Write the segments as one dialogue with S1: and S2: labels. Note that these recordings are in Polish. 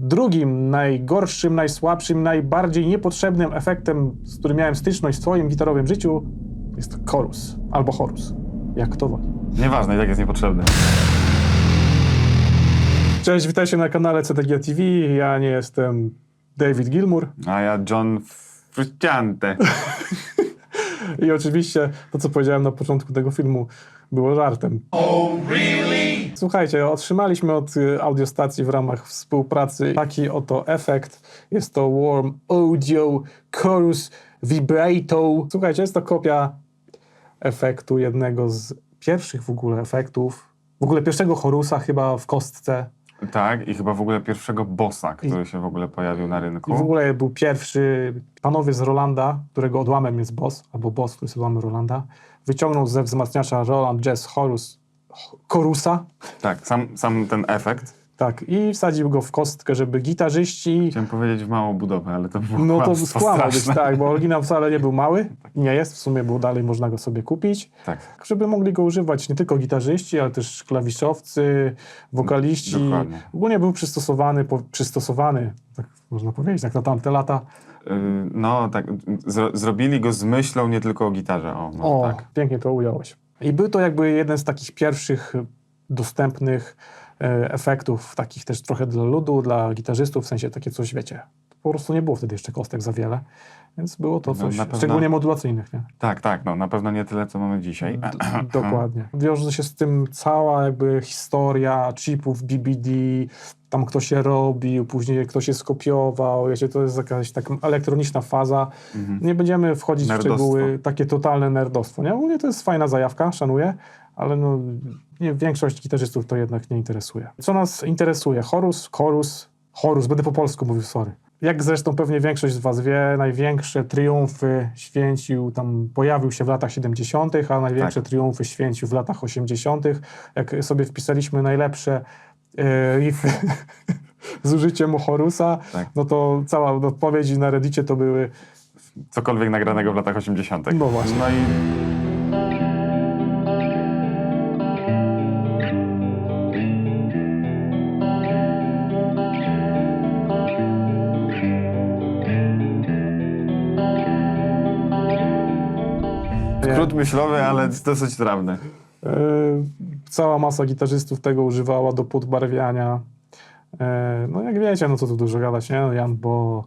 S1: drugim, najgorszym, najsłabszym, najbardziej niepotrzebnym efektem, z którym miałem styczność w swoim gitarowym życiu, jest chorus albo chorus, jak to woli.
S2: Nieważne, i tak jest niepotrzebny.
S1: Cześć, witajcie na kanale CTG TV. Ja nie jestem David Gilmour
S2: A ja John Frusciante.
S1: i oczywiście to, co powiedziałem na początku tego filmu, było żartem. Słuchajcie, otrzymaliśmy od y, audiostacji w ramach współpracy taki oto efekt. Jest to Warm Audio Chorus Vibrato. Słuchajcie, jest to kopia efektu jednego z pierwszych w ogóle efektów, w ogóle pierwszego chorusa chyba w kostce.
S2: Tak, i chyba w ogóle pierwszego bossa, który się w ogóle pojawił na rynku.
S1: I w ogóle był pierwszy panowie z Rolanda, którego odłamem jest boss, albo boss, który jest odłamem Rolanda, wyciągnął ze wzmacniacza Roland Jazz Chorus Chorusa,
S2: Tak, sam, sam ten efekt.
S1: tak, i wsadził go w kostkę, żeby gitarzyści
S2: Chciałem powiedzieć w małą budowę, ale to było
S1: No to
S2: kłamstwo
S1: skłamał być,
S2: straszne.
S1: tak, bo oryginał wcale nie był mały, nie jest, w sumie, bo dalej można go sobie kupić.
S2: Tak.
S1: Żeby mogli go używać nie tylko gitarzyści, ale też klawiszowcy, wokaliści.
S2: Dokładnie.
S1: Ogólnie był przystosowany, po, przystosowany, tak można powiedzieć, jak na tamte lata.
S2: Yy, No tak, zro, zrobili go z myślą nie tylko o gitarze. O, no,
S1: O,
S2: tak.
S1: pięknie to ująłeś. I był to jakby jeden z takich pierwszych dostępnych e, efektów, takich też trochę dla ludu, dla gitarzystów, w sensie takie coś, wiecie, po prostu nie było wtedy jeszcze kostek za wiele, więc było to
S2: No,
S1: coś,
S2: na pewno-
S1: szczególnie modulacyjnych, nie?
S2: tak, tak, no na pewno nie tyle, co mamy dzisiaj.
S1: D- Dokładnie. Wiąże się z tym cała jakby historia chipów BBD, tam kto się robił, później kto się skopiował, wiecie, to jest jakaś tak elektroniczna faza. Nie będziemy wchodzić
S2: Mhm. Nerdostwo.
S1: w szczegóły, takie totalne nerdostwo, nie? Ogólnie to jest fajna zajawka, szanuję, ale no, nie, większość gitarzystów to jednak nie interesuje. Co nas interesuje? Chorus, chorus, chorus, będę po polsku mówił, sorry. Jak zresztą pewnie większość z Was wie, największe triumfy święcił, tam pojawił się w latach 70., a największe
S2: Tak.
S1: triumfy święcił w latach 80., jak sobie wpisaliśmy najlepsze e, riffy z użyciem chorusa,
S2: Tak.
S1: no to cała odpowiedzi na Reddicie to były
S2: Cokolwiek nagranego w latach 80.
S1: No właśnie.
S2: No i myślowy, ale dosyć trawny.
S1: E, Cała masa gitarzystów tego używała do podbarwiania. E, No jak wiecie, no co tu dużo gadać, nie? No Jan Bo,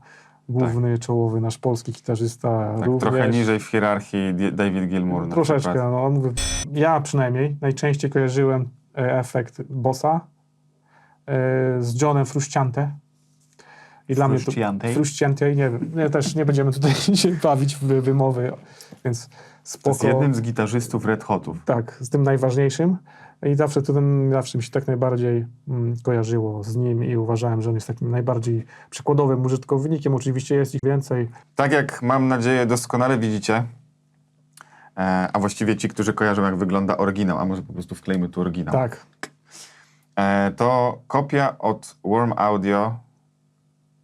S1: główny, czołowy nasz polski gitarzysta
S2: Tak,
S1: również.
S2: trochę niżej w hierarchii David Gilmour.
S1: Troszeczkę, no mówię, ja przynajmniej najczęściej kojarzyłem e, efekt Bossa z Johnem Frusciante. I dla mnie to
S2: Frusciante?
S1: Nie wiem, nie, też nie będziemy tutaj się bawić w wymowy, więc spoko.
S2: jest jednym z gitarzystów Red Hotów.
S1: Tak, z tym najważniejszym. I zawsze to ten, zawsze mi się tak najbardziej mm, kojarzyło z nim i uważałem, że on jest takim najbardziej przykładowym użytkownikiem. Oczywiście jest ich więcej.
S2: Tak jak mam nadzieję doskonale widzicie, e, a właściwie ci, którzy kojarzą jak wygląda oryginał, a może po prostu wklejmy tu oryginał,
S1: Tak,
S2: e, to kopia od Worm Audio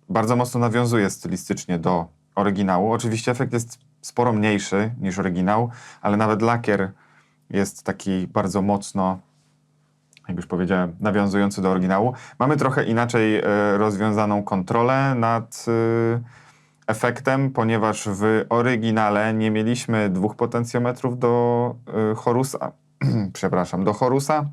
S2: bardzo mocno nawiązuje stylistycznie do oryginału. Oczywiście efekt jest sporo mniejszy niż oryginał, ale nawet lakier jest taki bardzo mocno, jak już powiedziałem, nawiązujący do oryginału. Mamy trochę inaczej e, rozwiązaną kontrolę nad e, efektem, ponieważ w oryginale nie mieliśmy dwóch potencjometrów do e, chorusa, przepraszam, do chorusa.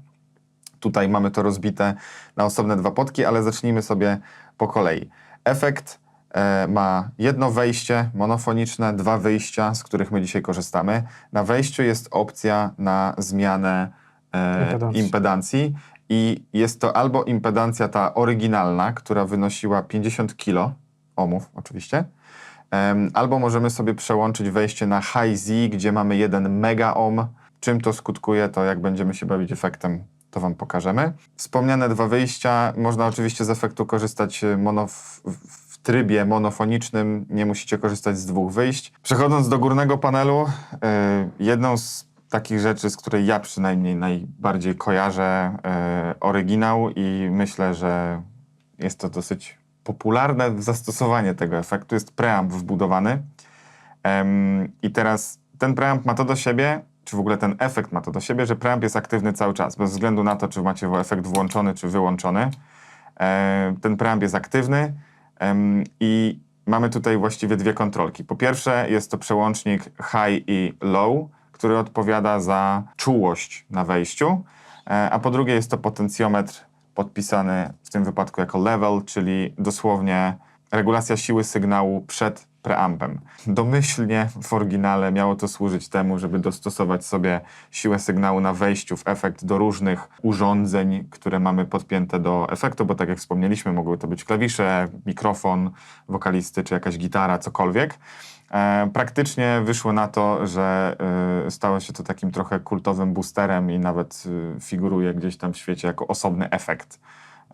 S2: Tutaj mamy to rozbite na osobne dwa potki, ale zacznijmy sobie po kolei. Efekt e, ma jedno wejście monofoniczne, dwa wyjścia, z których my dzisiaj korzystamy. Na wejściu jest opcja na zmianę e,
S1: Impedancji.
S2: impedancji i jest to albo impedancja ta oryginalna, która wynosiła 50 kilo ohmów oczywiście, albo możemy sobie przełączyć wejście na High Z, gdzie mamy 1 mega ohm. Czym to skutkuje, to jak będziemy się bawić efektem, to Wam pokażemy. Wspomniane dwa wyjścia, można oczywiście z efektu korzystać e, mono w, w trybie monofonicznym, nie musicie korzystać z dwóch wyjść. Przechodząc do górnego panelu, e, jedną z takich rzeczy, z której ja przynajmniej najbardziej kojarzę e, oryginał i myślę, że jest to dosyć popularne zastosowanie tego efektu, jest preamp wbudowany. Em, I teraz ten preamp ma to do siebie, czy w ogóle ten efekt ma to do siebie, że preamp jest aktywny cały czas, bez względu na to, czy macie efekt włączony, czy wyłączony. E, ten preamp jest aktywny i mamy tutaj właściwie dwie kontrolki. Po pierwsze jest to przełącznik high i low, który odpowiada za czułość na wejściu, e, a po drugie jest to potencjometr podpisany w tym wypadku jako level, czyli dosłownie regulacja siły sygnału przed preampem. Domyślnie w oryginale miało to służyć temu, żeby dostosować sobie siłę sygnału na wejściu w efekt do różnych urządzeń, które mamy podpięte do efektu, bo tak jak wspomnieliśmy, mogły to być klawisze, mikrofon wokalisty czy jakaś gitara, cokolwiek. E, praktycznie wyszło na to, że e, stało się to takim trochę kultowym boosterem i nawet e, figuruje gdzieś tam w świecie jako osobny efekt,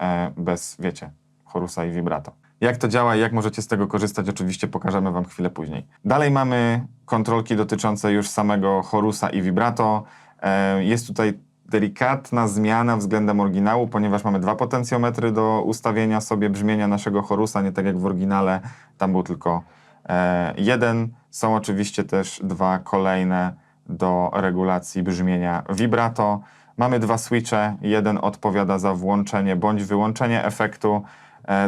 S2: e, bez, wiecie, chorusa i vibrato. Jak to działa i jak możecie z tego korzystać, oczywiście pokażemy Wam chwilę później. Dalej mamy kontrolki dotyczące już samego chorusa i vibrato. E, Jest tutaj delikatna zmiana względem oryginału, ponieważ mamy dwa potencjometry do ustawienia sobie brzmienia naszego chorusa, nie tak jak w oryginale, tam był tylko e, jeden. Są oczywiście też dwa kolejne do regulacji brzmienia vibrato. Mamy dwa switche, jeden odpowiada za włączenie bądź wyłączenie efektu,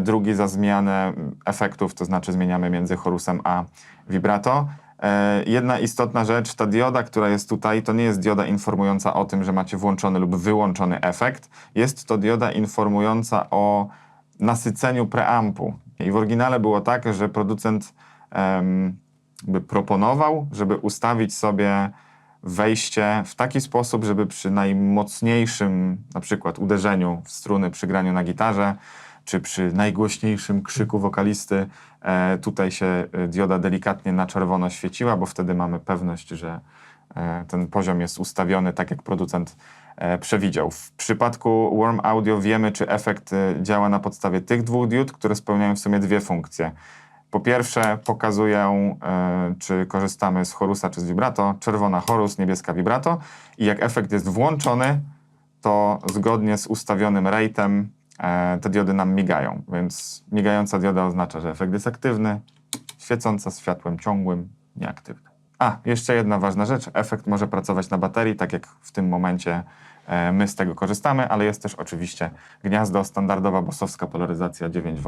S2: drugi za zmianę efektów, to znaczy zmieniamy między chorusem a vibrato. E, Jedna istotna rzecz, ta dioda, która jest tutaj, to nie jest dioda informująca o tym, że macie włączony lub wyłączony efekt. Jest to dioda informująca o nasyceniu preampu. I w oryginale było tak, że producent em, by proponował, żeby ustawić sobie wejście w taki sposób, żeby przy najmocniejszym na przykład uderzeniu w struny przy graniu na gitarze, czy przy najgłośniejszym krzyku wokalisty, e, tutaj się e, dioda delikatnie na czerwono świeciła, bo wtedy mamy pewność, że e, ten poziom jest ustawiony tak, jak producent przewidział. W przypadku Warm Audio wiemy, czy efekt działa na podstawie tych dwóch diod, które spełniają w sumie dwie funkcje. Po pierwsze, pokazują, czy korzystamy z chorusa, czy z vibrato. Czerwona chorus, niebieska vibrato. I jak efekt jest włączony, to zgodnie z ustawionym rate'em te diody nam migają. Więc migająca dioda oznacza, że efekt jest aktywny, świecąca światłem ciągłym, nieaktywny. A, jeszcze jedna ważna rzecz. Efekt może pracować na baterii, tak jak w tym momencie e, my z tego korzystamy, ale jest też oczywiście gniazdo, standardowa bosowska polaryzacja 9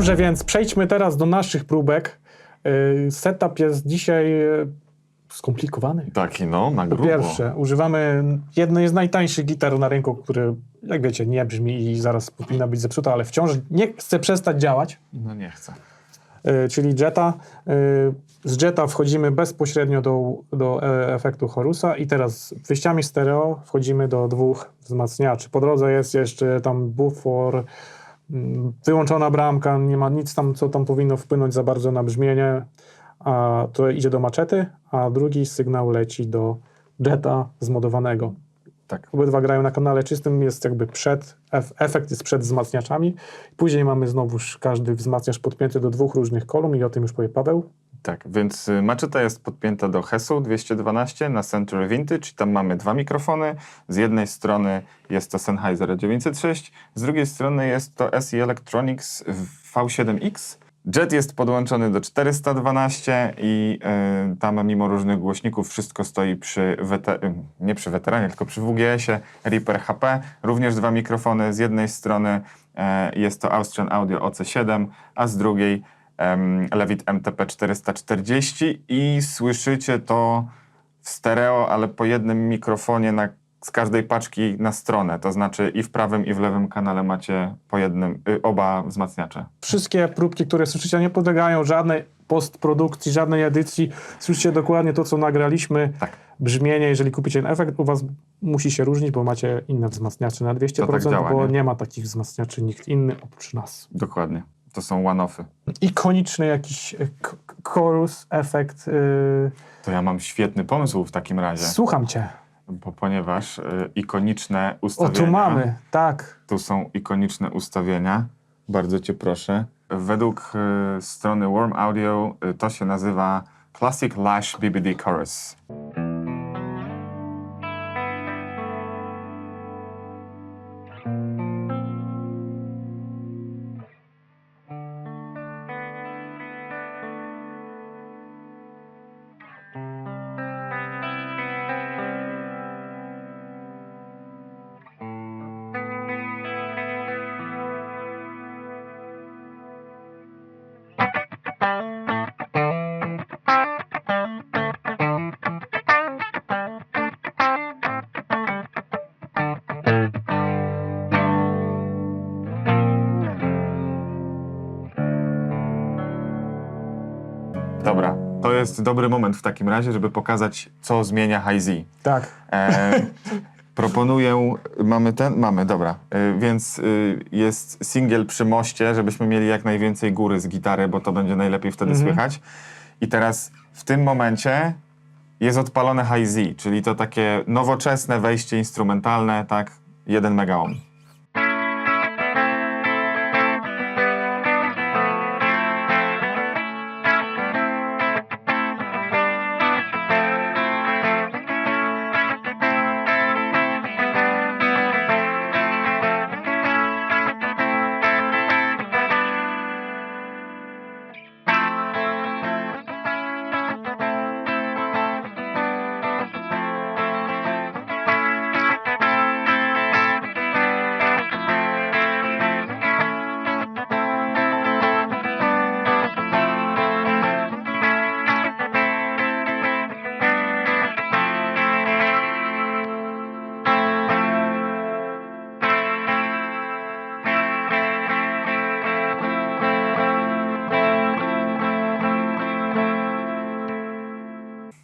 S1: Dobrze, więc przejdźmy teraz do naszych próbek. Yy, Setup jest dzisiaj yy, skomplikowany.
S2: Taki no, na
S1: Po
S2: grubo.
S1: pierwsze, używamy jednej z najtańszych gitar na rynku, który, jak wiecie, nie brzmi i zaraz powinna być zepsuta, ale wciąż nie chce przestać działać,
S2: No nie chcę.
S1: yy, czyli Jetta. Yy, z Jetta wchodzimy bezpośrednio do, do e, efektu chorusa i teraz wyjściami stereo wchodzimy do dwóch wzmacniaczy. Po drodze jest jeszcze tam bufor, mm, wyłączona bramka, nie ma nic tam, co tam powinno wpłynąć za bardzo na brzmienie. A to idzie do maczety, a drugi sygnał leci do Jetta zmodowanego.
S2: Tak.
S1: Obydwa grają na kanale czystym, jest jakby przed, ef, efekt jest przed wzmacniaczami. Później mamy znowuż każdy wzmacniacz podpięty do dwóch różnych kolumn i o tym już powie Paweł.
S2: Tak, więc y, maczeta jest podpięta do HESU 212 na Century Vintage i tam mamy dwa mikrofony. Z jednej strony jest to Sennheiser 906, z drugiej strony jest to SE Electronics V7X. Jet jest podłączony do 412 i y, tam mimo różnych głośników wszystko stoi przy, wete- y, nie przy weteranie, tylko przy WGS-ie Reaper HP. Również dwa mikrofony. Z jednej strony jest to Austrian Audio OC7, a z drugiej Levit MTP 440 i słyszycie to w stereo, ale po jednym mikrofonie na, z każdej paczki na stronę. To znaczy i w prawym, i w lewym kanale macie po jednym, y, oba wzmacniacze.
S1: Wszystkie próbki, które słyszycie, nie podlegają żadnej postprodukcji, żadnej edycji. Słyszycie dokładnie to, co nagraliśmy.
S2: Tak.
S1: Brzmienie, jeżeli kupicie ten efekt, u was musi się różnić, bo macie inne wzmacniacze na 200%,
S2: To tak działa,
S1: bo
S2: nie?
S1: nie? ma takich wzmacniaczy nikt inny oprócz nas.
S2: Dokładnie. To są one-offy.
S1: Ikoniczny jakiś e, chorus, efekt. Yy...
S2: To ja mam świetny pomysł w takim razie,
S1: Słucham cię.
S2: bo ponieważ y, ikoniczne
S1: O,
S2: ustawienia...
S1: tu mamy, tak.
S2: Tu są ikoniczne ustawienia. Bardzo cię proszę. Według y, strony Warm Audio y, to się nazywa Classic Lash BBD Chorus. Jest dobry moment w takim razie, żeby pokazać, co zmienia High Z.
S1: Tak.
S2: E, proponuję, mamy ten? Mamy, dobra. E, więc y, jest singiel przy moście, żebyśmy mieli jak najwięcej góry z gitary, bo to będzie najlepiej wtedy
S1: Mhm.
S2: słychać. I teraz w tym momencie jest odpalone High Z, czyli to takie nowoczesne wejście instrumentalne, tak? 1 mega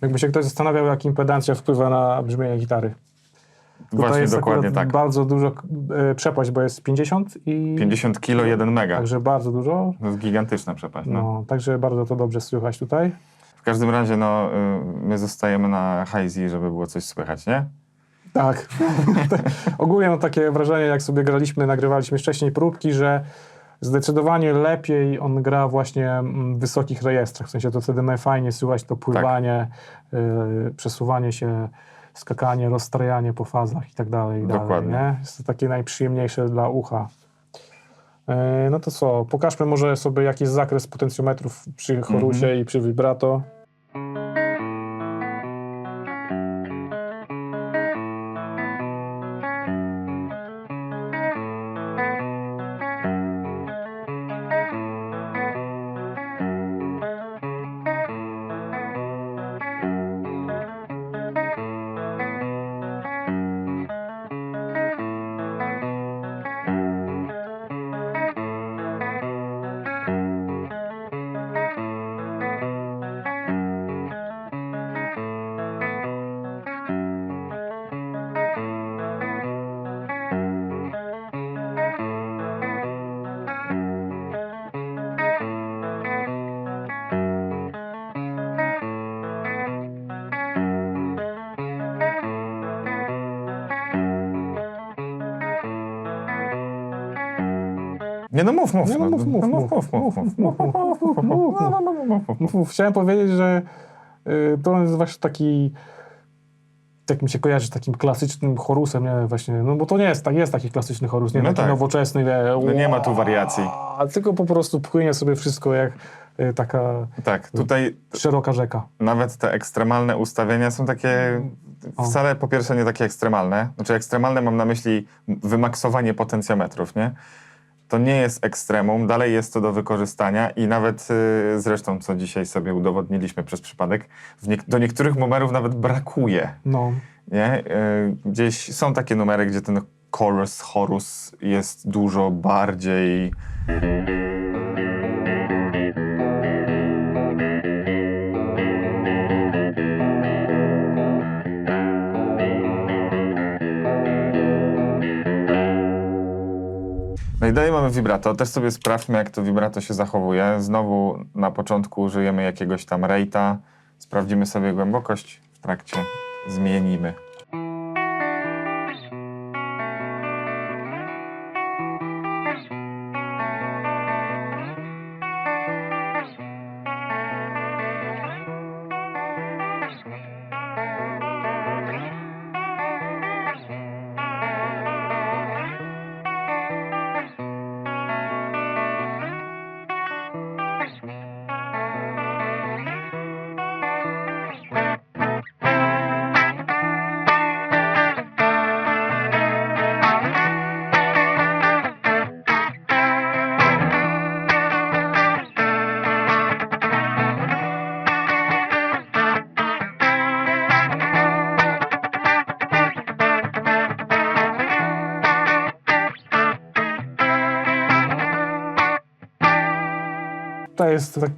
S1: Jakby się ktoś zastanawiał, jak impedancja wpływa na brzmienie gitary. Tutaj
S2: Właśnie, dokładnie tak.
S1: bardzo dużo e, przepaść, bo jest 50 i...
S2: 50 kilo, 1 mega.
S1: Także bardzo dużo.
S2: To jest gigantyczna przepaść. No.
S1: No, także bardzo to dobrze słychać tutaj.
S2: W każdym razie, no, y, my zostajemy na High Z, żeby było coś słychać, nie?
S1: Tak. Ogólnie mam takie wrażenie, jak sobie graliśmy, nagrywaliśmy wcześniej próbki, że zdecydowanie lepiej on gra właśnie mm, w wysokich rejestrach. W sensie to wtedy najfajniej słychać to pływanie, y, przesuwanie się, skakanie, rozstrajanie po fazach i tak dalej. i dalej
S2: Dokładnie.
S1: nie? Jest to takie najprzyjemniejsze dla ucha. Y, No to co, pokażmy może sobie jaki jest zakres potencjometrów przy chorusie i przy vibrato.
S2: Nie no mów, mów.
S1: Nie, no mów, mów,
S2: no,
S1: mów,
S2: mów, mów, mów, mów, no, no, no,
S1: Chciałem powiedzieć, że y, to jest właśnie taki, jak mi się kojarzy z takim klasycznym chorusem, nie właśnie, no bo to nie jest, tak, jest taki klasyczny chorus, nie
S2: No
S1: taki
S2: tak.
S1: nowoczesny, wie,
S2: No nie ma tu wariacji.
S1: A tylko po prostu płynie sobie wszystko jak y, taka
S2: Tak, tutaj
S1: szeroka rzeka.
S2: nawet te ekstremalne ustawienia są takie wcale po pierwsze nie takie ekstremalne. Znaczy ekstremalne mam na myśli wymaksowanie potencjometrów, nie? To nie jest ekstremum, dalej jest to do wykorzystania i nawet y, zresztą, co dzisiaj sobie udowodniliśmy przez przypadek, niek- do niektórych numerów nawet brakuje,
S1: No,
S2: nie? Y, gdzieś są takie numery, gdzie ten chorus, chorus jest dużo bardziej No i dalej mamy vibrato. Też sobie sprawdźmy, jak to vibrato się zachowuje. Znowu na początku użyjemy jakiegoś tam rejta. Sprawdzimy sobie głębokość. W trakcie zmienimy.
S1: To jest tak,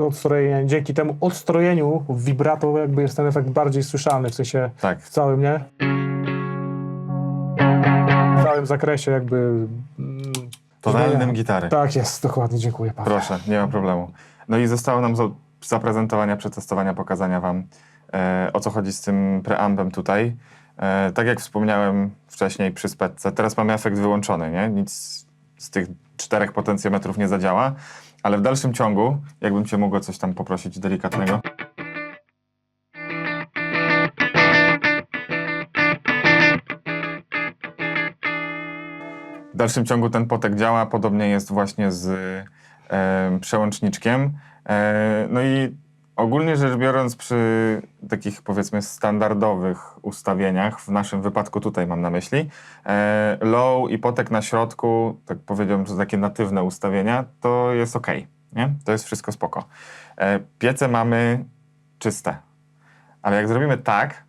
S1: y, odstrojenie, dzięki temu odstrojeniu w vibrato jakby jest ten efekt bardziej słyszalny, w sensie
S2: Tak.
S1: w całym, nie? W całym zakresie jakby... mm,
S2: Tonalnym gitary.
S1: Tak jest, dokładnie, dziękuję Paweł.
S2: Proszę, nie ma problemu. No i zostało nam zaprezentowania, przetestowania, pokazania wam e, o co chodzi z tym preambem tutaj. E, tak jak wspomniałem wcześniej przy specce, teraz mamy efekt wyłączony, nie? Nic z tych czterech potencjometrów nie zadziała, ale w dalszym ciągu, jakbym cię mógł o coś tam poprosić delikatnego. W dalszym ciągu ten potek działa, podobnie jest właśnie z e, przełączniczkiem. E, no i ogólnie rzecz biorąc, przy takich powiedzmy standardowych ustawieniach, w naszym wypadku tutaj mam na myśli, e, low i potek na środku, tak powiedziałbym, że takie natywne ustawienia, to jest ok, nie? To jest wszystko spoko. E, piece mamy czyste, ale jak zrobimy tak,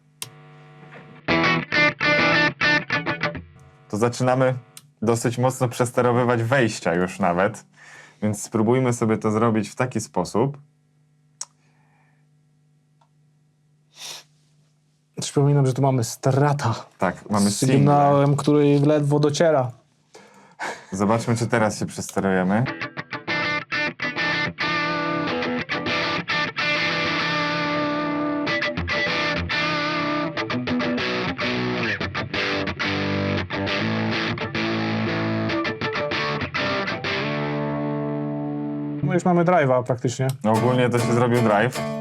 S2: to zaczynamy dosyć mocno przesterowywać wejścia już nawet. Więc spróbujmy sobie to zrobić w taki sposób.
S1: Przypominam, że tu mamy strata
S2: Tak, mamy
S1: z
S2: single.
S1: sygnałem, który ledwo dociera.
S2: Zobaczmy, czy teraz się przesterujemy.
S1: No już mamy drive'a praktycznie.
S2: No ogólnie to się zrobił drive.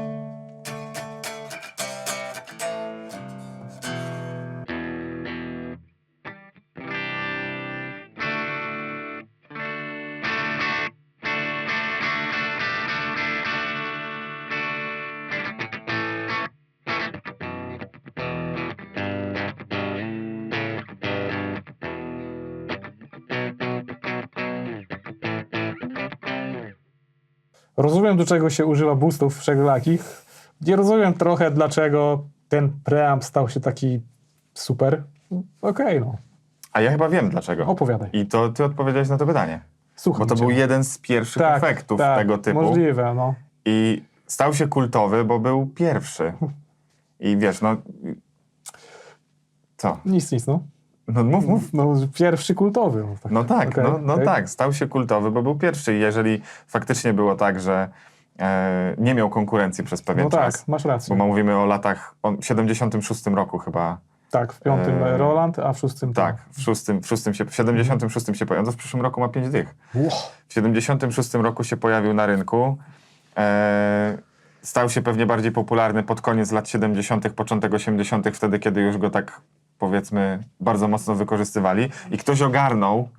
S1: Rozumiem, do czego się używa boostów wszelakich. Nie rozumiem trochę, dlaczego ten preamp stał się taki super. Okej, no.
S2: A ja chyba wiem dlaczego.
S1: Opowiadaj.
S2: I to ty odpowiedziałeś na to pytanie.
S1: Słucham
S2: Bo to
S1: cię.
S2: był jeden z pierwszych
S1: tak,
S2: efektów
S1: tak,
S2: tego typu.
S1: Możliwe, no.
S2: I stał się kultowy, bo był pierwszy. I wiesz, no. Co?
S1: Nic, nic, no.
S2: No mów, mów.
S1: no pierwszy kultowy. No tak,
S2: No tak,
S1: Okej,
S2: no, no
S1: okej.
S2: tak, stał się kultowy, bo był pierwszy. I jeżeli faktycznie było tak, że e, nie miał konkurencji przez pewien
S1: No tak,
S2: czas,
S1: masz
S2: bo
S1: rację.
S2: ma- mówimy o latach, o 76 roku chyba,
S1: Tak, w piątym
S2: Eee,
S1: Roland, a w szóstym
S2: tak, w szóstym, w szóstym się, w 76 się pojawił, no w przyszłym roku ma 5 dych. W 76 roku się pojawił na rynku. E, stał się pewnie bardziej popularny pod koniec lat 70., początek 80., wtedy, kiedy już go tak powiedzmy bardzo mocno wykorzystywali. I ktoś ogarnął,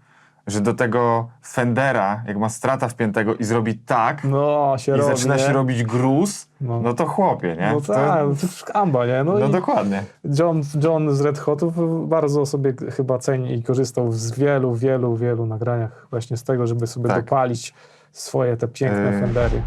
S2: że do tego Fendera, jak ma strata wpiętego i zrobi tak,
S1: No,
S2: i
S1: robi,
S2: zaczyna
S1: nie?
S2: się robić gruz,
S1: No.
S2: no, to chłopie, nie?
S1: No
S2: To-
S1: tak, to już amba, nie? No,
S2: no dokładnie.
S1: John, John z Red Hotów bardzo sobie chyba ceni i korzystał z wielu, wielu, wielu nagraniach właśnie z tego, żeby sobie
S2: Tak.
S1: dopalić swoje te piękne
S2: Yy.
S1: Fendery.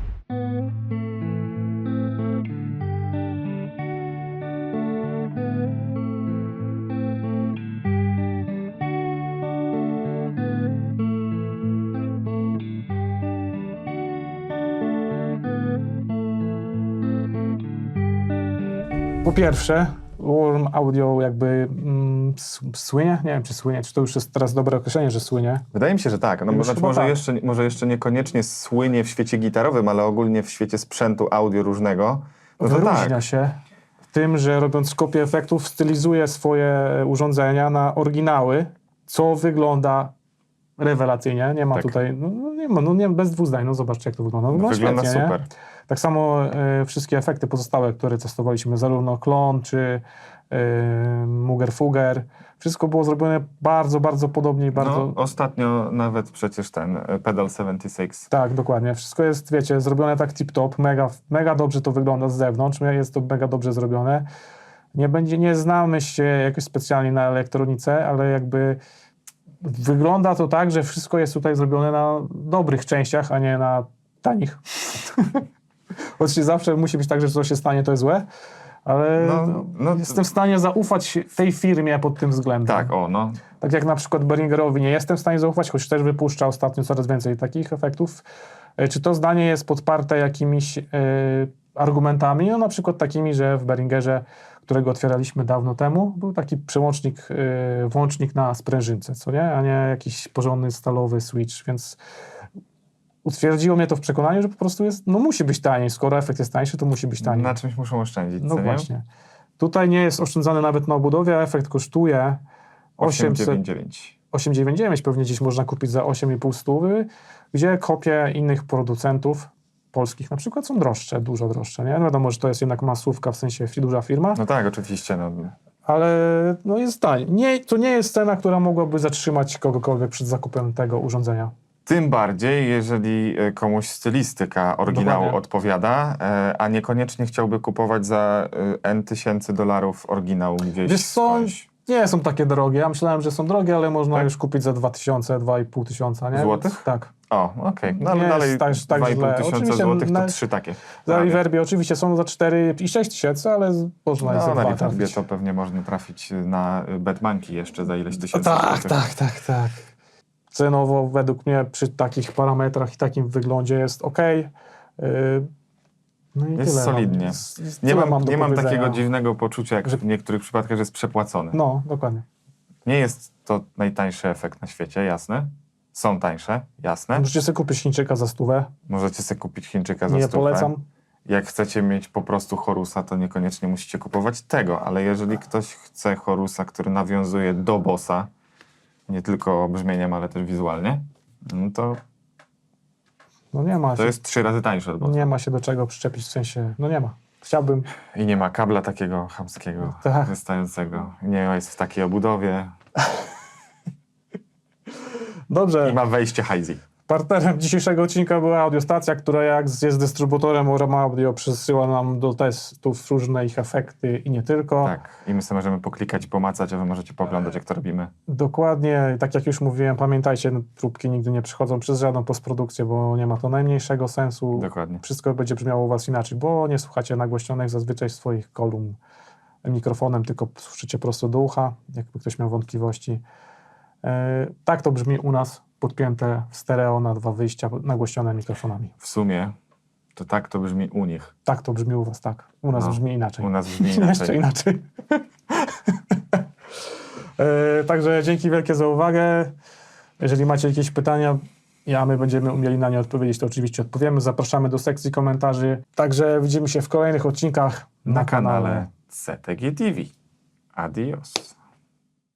S1: Po pierwsze, Warm Audio jakby mm, słynie, nie wiem czy słynie, czy to już jest teraz dobre określenie, że słynie.
S2: Wydaje mi się, że tak. No, znaczy, może,
S1: tak.
S2: jeszcze, może jeszcze niekoniecznie słynie w świecie gitarowym, ale ogólnie w świecie sprzętu audio różnego. No
S1: Wyróżnia
S2: tak.
S1: się w tym, że robiąc kopię efektów stylizuje swoje urządzenia na oryginały, co wygląda rewelacyjnie. Nie ma
S2: Tak.
S1: tutaj, no, no nie ma, no nie, bez dwóch zdań, no zobaczcie jak to wygląda. No,
S2: Wygląda
S1: świetnie, nie?
S2: super.
S1: Tak samo e, wszystkie efekty pozostałe, które testowaliśmy, zarówno klon czy e, Muger Fuger, wszystko było zrobione bardzo, bardzo podobnie i bardzo...
S2: No, ostatnio nawet przecież ten e, Pedal 76.
S1: Tak, dokładnie. Wszystko jest, wiecie, zrobione tak tip-top, mega, mega dobrze to wygląda z zewnątrz, jest to mega dobrze zrobione. Nie będzie, nie znamy się jakoś specjalnie na elektronice, ale jakby wygląda to tak, że wszystko jest tutaj zrobione na dobrych częściach, a nie na tanich. Oczywiście zawsze musi być tak, że coś się stanie, to jest złe, ale
S2: No, no,
S1: jestem w stanie zaufać tej firmie pod tym względem.
S2: Tak, o, no.
S1: Tak jak na przykład Behringerowi nie jestem w stanie zaufać, choć też wypuszcza ostatnio coraz więcej takich efektów. E, Czy to zdanie jest podparte jakimiś e, argumentami? No na przykład takimi, że w Behringerze, którego otwieraliśmy dawno temu, był taki przełącznik, e, włącznik na sprężynce, co nie? A nie jakiś porządny stalowy switch, więc utwierdziło mnie to w przekonaniu, że po prostu jest, no musi być taniej. Skoro efekt jest tańszy, to musi być taniej.
S2: Na czymś muszą oszczędzić,
S1: No
S2: co nie?
S1: właśnie. Tutaj nie jest oszczędzane nawet na obudowie, a efekt kosztuje 800,
S2: 899.
S1: 899 pewnie gdzieś można kupić za 8,5 stówy, gdzie kopie innych producentów polskich na przykład są droższe, dużo droższe, nie? No wiadomo, że to jest jednak masówka, w sensie duża firma,
S2: No tak, oczywiście. No.
S1: ale no jest taniej. Nie, to nie jest cena, która mogłaby zatrzymać kogokolwiek przed zakupem tego urządzenia.
S2: Tym bardziej, jeżeli e, komuś stylistyka oryginału
S1: Dokładnie.
S2: odpowiada, e, a niekoniecznie chciałby kupować za e, N tysięcy dolarów oryginał gdzieś
S1: Wiesz co,
S2: skądś.
S1: nie są takie drogie. Ja myślałem, że są drogie, ale można
S2: Tak?
S1: już kupić za 2000, 2500 tysiąca, nie?
S2: Złotych?
S1: Więc Tak.
S2: O, okej. No ale
S1: Nie
S2: dalej
S1: jest tak- tak
S2: 2,5
S1: źle.
S2: tysiąca
S1: Oczywiście
S2: złotych to
S1: na-
S2: trzy takie.
S1: Za
S2: prawie.
S1: Oczywiście są za 4 i 6 tysięcy, ale z- można jest
S2: No, na
S1: trafić.
S2: to pewnie można trafić na Batmanki jeszcze za ileś tysięcy
S1: Tak,
S2: złotych.
S1: tak, tak, tak. Cenowo według mnie przy takich parametrach i takim wyglądzie jest ok. No i
S2: Jest
S1: tyle
S2: solidnie.
S1: Mam. Z-
S2: Nie
S1: tyle
S2: mam,
S1: do
S2: nie mam
S1: powiedzenia.
S2: takiego dziwnego poczucia, jak w niektórych przypadkach, że jest przepłacony.
S1: No, dokładnie.
S2: Nie jest to najtańszy efekt na świecie, jasne. Są tańsze, jasne.
S1: Możecie sobie kupić Chińczyka za stówę.
S2: Możecie sobie kupić Chińczyka za
S1: Nie
S2: stówę.
S1: polecam.
S2: Jak chcecie mieć po prostu Horusa, to niekoniecznie musicie kupować tego, ale jeżeli ktoś chce Horusa, który nawiązuje do bossa, nie tylko brzmieniem, ale też wizualnie, no to,
S1: No nie ma,
S2: to
S1: się,
S2: jest trzy razy tańsze od bossa.
S1: nie ma się do czego przyczepić, w sensie, no nie ma. Chciałbym,
S2: I nie ma kabla takiego chamskiego,
S1: Tak.
S2: wystającego. Nie jest w takiej obudowie.
S1: Dobrze,
S2: I ma wejście Heisey.
S1: partnerem dzisiejszego odcinka była audiostacja, która jak jest dystrybutorem Orama Audio przesyła nam do testów różne ich efekty i nie tylko.
S2: Tak. I my sobie możemy poklikać i pomacać, a wy możecie poglądać, jak to robimy.
S1: Dokładnie, tak jak już mówiłem, pamiętajcie, próbki nigdy nie przychodzą przez żadną postprodukcję, bo nie ma to najmniejszego sensu.
S2: Dokładnie.
S1: Wszystko będzie brzmiało u Was inaczej, bo nie słuchacie nagłośnionych zazwyczaj swoich kolumn mikrofonem, tylko słyszycie prosto do ucha, jakby ktoś miał wątpliwości. E, tak to brzmi u nas, podpięte w stereo na dwa wyjścia, nagłośnione mikrofonami.
S2: W sumie to tak to brzmi u nich.
S1: Tak to brzmi u Was, tak. U nas
S2: No,
S1: brzmi inaczej.
S2: U nas brzmi
S1: Jeszcze
S2: inaczej.
S1: inaczej. e, także dzięki wielkie za uwagę. Jeżeli macie jakieś pytania, ja my będziemy umieli na nie odpowiedzieć, to oczywiście odpowiemy. Zapraszamy do sekcji komentarzy. Także widzimy się w kolejnych odcinkach
S2: Na kanale CTG TV. Adios.